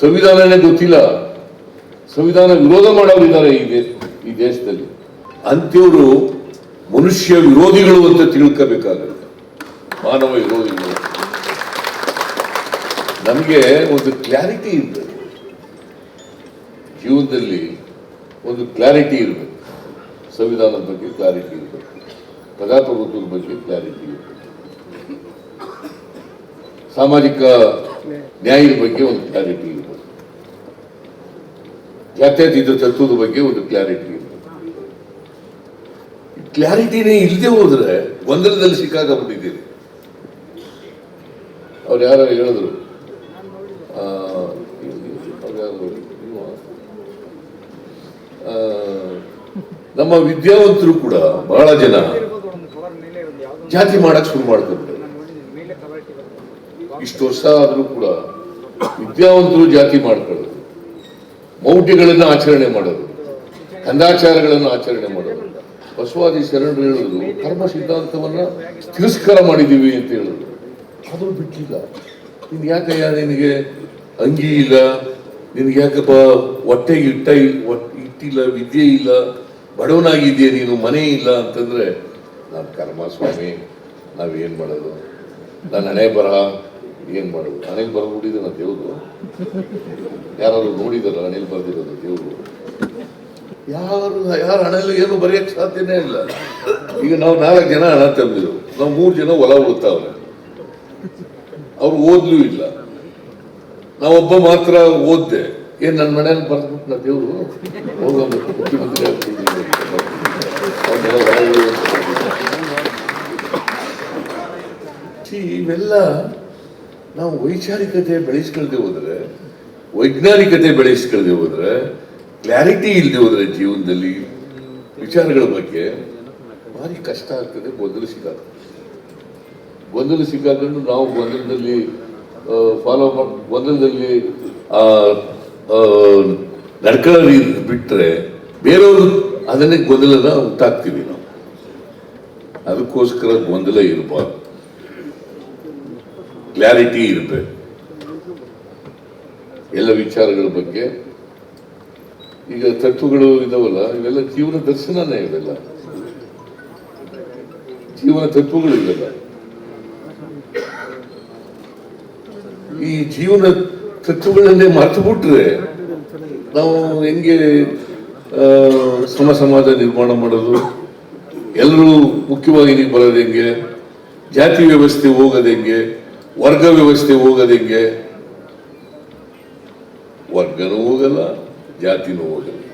ಸಂವಿಧಾನನೇ ಗೊತ್ತಿಲ್ಲ. ಸಂವಿಧಾನ ವಿರೋಧ ಮಾಡೋರಿದ್ದಾರೆ ಈ ದೇಶ, ಈ ದೇಶದಲ್ಲಿ. ಅಂತಿವರು ಮನುಷ್ಯ ವಿರೋಧಿಗಳು ಅಂತ ತಿಳ್ಕೋಬೇಕಾಗುತ್ತೆ. ಮಾನವ ವಿರೋಧಿಗಳು. ನಮಗೆ ಒಂದು ಕ್ಲಾರಿಟಿ ಇರಬೇಕು. ಜೀವನದಲ್ಲಿ ಒಂದು ಕ್ಲಾರಿಟಿ ಇರಬೇಕು. ಸಂವಿಧಾನದ ಬಗ್ಗೆ ಕ್ಲಾರಿಟಿ ಇರಬೇಕು. ಪ್ರಜಾಪ್ರಭುತ್ವದ ಬಗ್ಗೆ ಕ್ಲಾರಿಟಿ ಇರಬೇಕು. ಸಾಮಾಜಿಕ ನ್ಯಾಯದ ಬಗ್ಗೆ ಒಂದು ಕ್ಲಾರಿಟಿ ಇರಬೇಕು ಜಾತ್ಯತೀತ ತತ್ವದ ಬಗ್ಗೆ ಒಂದು ಕ್ಲಾರಿಟಿ ಇರಬೇಕು ಕ್ಲಾರಿಟಿನೇ ಇಲ್ಲದೆ ಹೋದ್ರೆ ಗೊಂದಲದಲ್ಲಿ ಸಿಕ್ಕಾಗ ಅವ್ರು ಯಾರೋ ಹೇಳಿದ್ರು. ಆ, ಅವ್ರು ಯಾರು? ಹೇಳಿದ್ರು ಆ, ನಮ್ಮ ವಿದ್ಯಾವಂತರು ಕೂಡ ಬಹಳ ಜನ ಇರ್ಬೋದು ಜಾತಿ ಮಾಡಕ್ ಶುರು ಮಾಡ್ಕೊಂಡ್ರು. ಇಷ್ಟು ವರ್ಷ ಆದರೂ ಕೂಡ ವಿದ್ಯಾವಂತರು ಜಾತಿ ಮಾಡ್ಕೊಳ್ಳೋದು, ಮೌಢ್ಯಗಳನ್ನು ಆಚರಣೆ ಮಾಡೋದು ಕಂದಾಚಾರಗಳನ್ನು ಆಚರಣೆ ಮಾಡೋದು. ಬಸವಾದಿ ಶರಣರು ಹೇಳಿದ್ರು ಕರ್ಮ ಸಿದ್ಧಾಂತವನ್ನ ತಿರಸ್ಕಾರ ಮಾಡಿದ್ದೀವಿ ಅಂತ ಹೇಳಿದ್ರು ಅದು ಬಿಟ್ಟಿಲ್ಲ. ನಿನ್ ಯಾಕಯ್ಯ ನಿನಗೆ ಅಂಗಿ ಇಲ್ಲ? ನಿನಗೆ ಯಾಕಪ್ಪ ಹೊಟ್ಟೆಗೆ ಇಟ್ಟ ಇಟ್ಟಿಲ್ಲ, ವಿದ್ಯೆ ಇಲ್ಲ? ಬಡವನಾಗಿದ್ದೀಯ ನೀನು, ಮನೆ ಇಲ್ಲ ಅಂತಂದ್ರೆ, ನಾನು ಕರ್ಮ ಸ್ವಾಮಿ ನಾವೇನು ಮಾಡೋದು? ನನ್ನ ಹಣೆ ಬರಹ ಏನ್ ಮಾಡೋದು ಹಣೆಗೆ ನಾ ದೇವ್ರು ಯಾರಾದ್ರು ನೋಡಿದಾರ ಅನಿಲ್ ಬರ್ದಿರೋದು ದೇವ್ರು? ಯಾರು ಯಾರು ಹಣೆಯಲ್ಲಿ ಏನು ಬರೆಯಕ್ ಸಾಧ್ಯನೇ ಇಲ್ಲ. ಈಗ ನಾವು ನಾಲ್ಕು ಜನ ಹಣ ತಂದಿರು ನಾವು ಮೂರು ಜನ ಹೊಲ ಉಳುತ್ತವ್ರೆ ಅವ್ರು. ಓದ್ಲೂ ಇಲ್ಲ. ನಾವೊಬ್ಬ ಮಾತ್ರ ಓದ್ದೆ. ಏನ್ ನನ್ನ ಮನೇಲಿ ಬರ್ದ್ಬಿಟ್ಟು ನಾ ದೇವ್ರು? ಹೋಗೋದು ಮುಖ್ಯಮಂತ್ರಿ ಇವೆಲ್ಲ ನಾವು ವೈಚಾರಿಕತೆ ಬೆಳೆಸ್ಕೊಳ್ದೆ ಹೋದ್ರೆ, ವೈಜ್ಞಾನಿಕತೆ ಬೆಳೆಸ್ಕೊಳ್ದೆ ಹೋದ್ರೆ, ಕ್ಲಾರಿಟಿ ಇಲ್ಲದೆ ಹೋದ್ರೆ ಜೀವನದಲ್ಲಿ ವಿಚಾರಗಳ ಬಗ್ಗೆ ಭಾರಿ ಕಷ್ಟ ಆಗ್ತದೆ, ಗೊಂದಲ ಸಿಕ್ಕಾಗ್ತದೆ. ಗೊಂದಲ ಸಿಕ್ಕಾಕೊಂಡು ನಾವು ಗೊಂದಲದಲ್ಲಿ ಫಾಲೋ ಮಾಡಿ, ಗೊಂದಲದಲ್ಲಿ ನಡ್ಕೊಳ್ಳೋದು ಬಿಟ್ರೆ ಬೇರೆಯವರು ಅದನ್ನೇ ಗೊಂದಲನ ಉಂಟಾಗ್ತೀವಿ ನಾವು. ಅದಕ್ಕೋಸ್ಕರ ಗೊಂದಲ ಇರಬಾರ್ದು. ಕ್ಲಾರಿಟಿ ಇರುತ್ತೆ. ಎಲ್ಲ ವಿಚಾರಗಳ ಬಗ್ಗೆ. ಈಗ ತತ್ವಗಳು ಇದಾವಲ್ಲ, ಇವೆಲ್ಲ ಜೀವನ ದರ್ಶನನೇ ಇವೆಲ್ಲ. ಜೀವನ ತತ್ವಗಳು ಇವೆಲ್ಲ. ಈ ಜೀವನ ತತ್ವಗಳನ್ನೇ ಮರೆತು ಬಿಟ್ರೆ ನಾವು ಹೆಂಗೆ ಸಮ ಸಮಾಜ ನಿರ್ಮಾಣ ಮಾಡೋದು? ಎಲ್ಲರೂ ಮುಖ್ಯವಾಗಿ ಬರೋದು ಹೆಂಗೆ? ಜಾತಿ ವ್ಯವಸ್ಥೆ ಹೋಗೋದು ಹೆಂಗೆ? ವರ್ಗ ವ್ಯವಸ್ಥೆ ಹೋಗೋದು ಹೆಂಗೆ? ವರ್ಗನೂ ಹೋಗಲ್ಲ ಜಾತಿನೂ ಹೋಗಲ್ಲ.